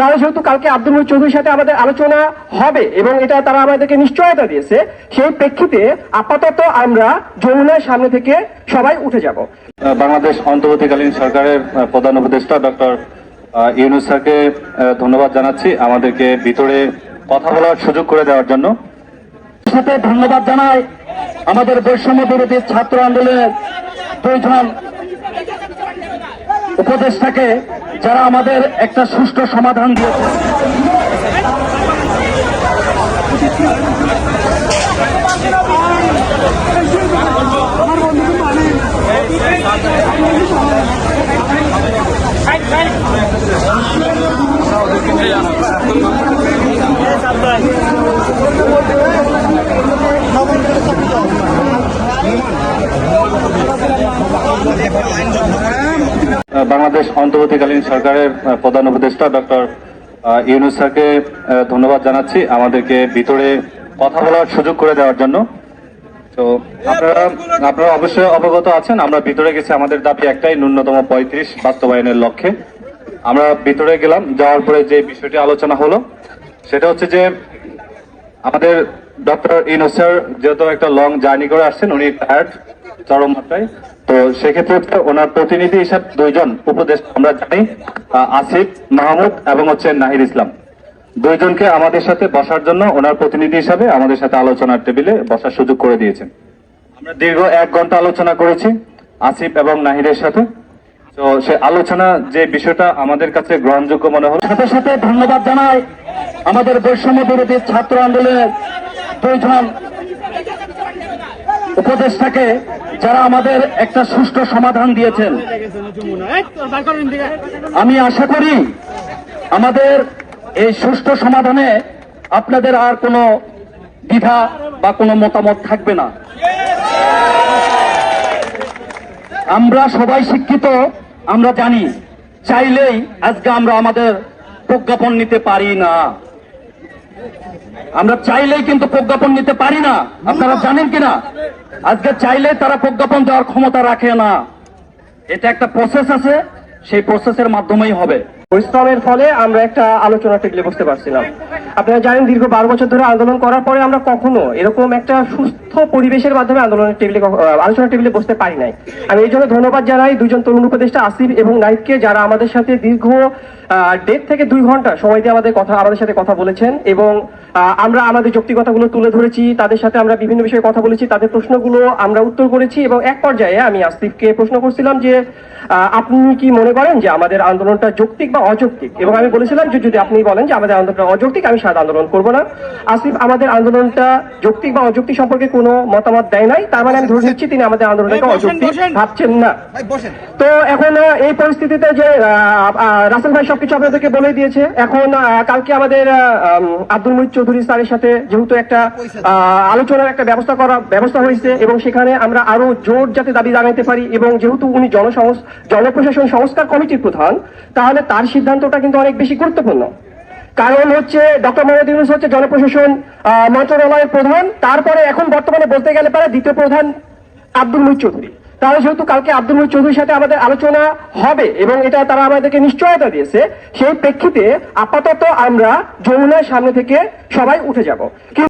তাহলে যেহেতু কালকে আব্দুল মহিদ চৌধুরীর সাথে আমাদের আলোচনা হবে এবং এটা তারা আমাদেরকে নিশ্চয়তা দিয়েছে সেই প্রেক্ষিতে আপাতত আমরা যমুনার সামনে থেকে সবাই উঠে যাব। বাংলাদেশ অন্তর্বর্তীকালীন সরকারের প্রধান উপদেষ্টা ডক্টর ইউনুস স্যারকে ধন্যবাদ জানাচ্ছি আমাদেরকে ভিতরে কথা বলার সুযোগ করে দেওয়ার জন্য। সাথে ধন্যবাদ জানাই আমাদের বৈষম্য বিরোধী ছাত্র আন্দোলনের দুইজন উপদেষ্টাকে যারা আমাদের একটা সুষ্ঠু সমাধান দিয়েছে। আহ, বাংলাদেশ অন্তর্বর্তীকালীন সরকারের প্রধান উপদেষ্টা ডক্টর ইউনুস স্যারকে ধন্যবাদ জানাচ্ছি আমাদেরকে ভিতরে কথা বলার সুযোগ করে দেওয়ার জন্য। তো আপনারা আপনারা অবশ্যই অবগত আছেন, আমরা ভিতরে গেছি, আমাদের দাবি একটাই, ন্যূনতম পঁয়ত্রিশ বাস্তবায়নের লক্ষ্যে। আমরা ভিতরে গেলাম, যাওয়ার পরে যে বিষয়টি আলোচনা হলো, সেটা হচ্ছে যে আমাদের ডক্টর ইউনুস স্যার যেহেতু একটা লং জার্নি করে আসছেন, উনি টায়ার্ড চরম মাত্রায়। তো সেক্ষেত্রে ওনার প্রতিনিধি হিসাবে দুইজন উপদেশ আমরা জানি আসিফ মাহমুদ এবং হচ্ছে নাহির ইসলাম। দুইজনকে আমাদের সাথে বসার জন্য ওনার প্রতিনিধি হিসাবে আমাদের সাথে আলোচনার টেবিলে বসার সুযোগ করে দিয়েছেন। আমরা দীর্ঘ এক ঘণ্টা আলোচনা করেছি আসিফ এবং নাহিরের সাথে। তো সে আলোচনা যে বিষয়টা আমাদের কাছে গ্রহণযোগ্য মনে হলো। সাথে সাথে ধন্যবাদ জানাই আমাদের বৈষম্য বিরোধী ছাত্র আন্দোলনের দুইজন উপদেষ্টাকে যারা আমাদের একটা সুষ্ঠু সমাধান দিয়েছেন। আমি আশা করি আমাদের এই সুষ্ঠু সমাধানে আপনাদের আর কোনো দ্বিধা বা কোনো মতামত থাকবে না। আমরা সবাই শিক্ষিত, আমরা জানি, চাইলেই আজকে আমরা আমাদের প্রজ্ঞাপন নিতে পারি না। আমরা চাইলেই কিন্তু প্রজ্ঞাপন নিতে পারি না। আপনারা জানেন কিনা? আজকে চাইলে তারা প্রজ্ঞাপন দেওয়ার ক্ষমতা রাখে না। এটা একটা প্রসেস আছে সেই প্রসেসের মাধ্যমেই হবে। পরিশ্রমের ফলে আমরা একটা আলোচনা টেবিলে বসতে পারছিলাম। আপনারা জানেন দীর্ঘ বারো বছর ধরে আন্দোলন করার পরে আমরা কখনো এরকম একটা সুস্থ পরিবেশের মাধ্যমে আন্দোলনের টেবিলে আলোচনা টেবিলে বসতে পারি নাই। আমি এই জন্য ধন্যবাদ জানাই দুজন তরুণ উপদেষ্টা আসিফ এবং নাইককে যারা আমাদের সাথে দীর্ঘ দেড় থেকে দুই ঘণ্টা সময় দিয়ে আমাদের কথা, আমাদের সাথে কথা বলেছেন এবং আমরা আমাদের যৌক্তিকতাগুলো তুলে ধরেছি, তাদের সাথে আমরা বিভিন্ন বিষয়ে কথা বলেছি, তাদের প্রশ্নগুলো আমরা উত্তর করেছি এবং এক পর্যায়ে আমি আসিফকে প্রশ্ন করছিলাম যে আপনি কি মনে করেন যে আমাদের আন্দোলনটা যৌক্তিক বা অযৌক্তিক। এবং আমি বলেছিলাম যে যদি আপনি বলেন যে আমাদের আন্দোলনটা অযৌক্তিক আমি সাথে আন্দোলন করব না। আসিফ আমাদের আন্দোলনটা যৌক্তিক বা অযৌক্তিক সম্পর্কে কোনো মতামত দেয় নাই। তার মানে আমি ধরে নিচ্ছি তিনি আমাদের আন্দোলনটাকে অযৌক্তিক ভাবছেন না। তো এখন এই পরিস্থিতিতে যে রাসেল ভাই সবকিছু আপনাদেরকে বলে দিয়েছে। এখন কালকে আমাদের আব্দুল মুহিত চৌধুরী স্যারের সাথে যেহেতু একটা আহ, আলোচনার একটা ব্যবস্থা করা ব্যবস্থা হয়েছে এবং সেখানে আমরা আরও জোর যাতে দাবি জানাইতে পারি এবং যেহেতু উনি জনসংস জনপ্রশাসন সংস্কার কমিটির প্রধান তাহলে তার সিদ্ধান্তটা কিন্তু অনেক বেশি গুরুত্বপূর্ণ। কারণ হচ্ছে ডক্টর মোহাম্মদ ইউনুস হচ্ছে জনপ্রশাসন মন্ত্রণালয়ের প্রধান, তারপরে এখন বর্তমানে বলতে গেলে পারে দ্বিতীয় প্রধান আব্দুল মুহিত চৌধুরী। তাহলে যেহেতু কালকে আব্দুল মুহিত চৌধুরীর সাথে আমাদের আলোচনা হবে এবং এটা তারা আমাদেরকে নিশ্চয়তা দিয়েছে, সেই প্রেক্ষিতে আপাতত আমরা যমুনার সামনে থেকে সবাই উঠে যাব।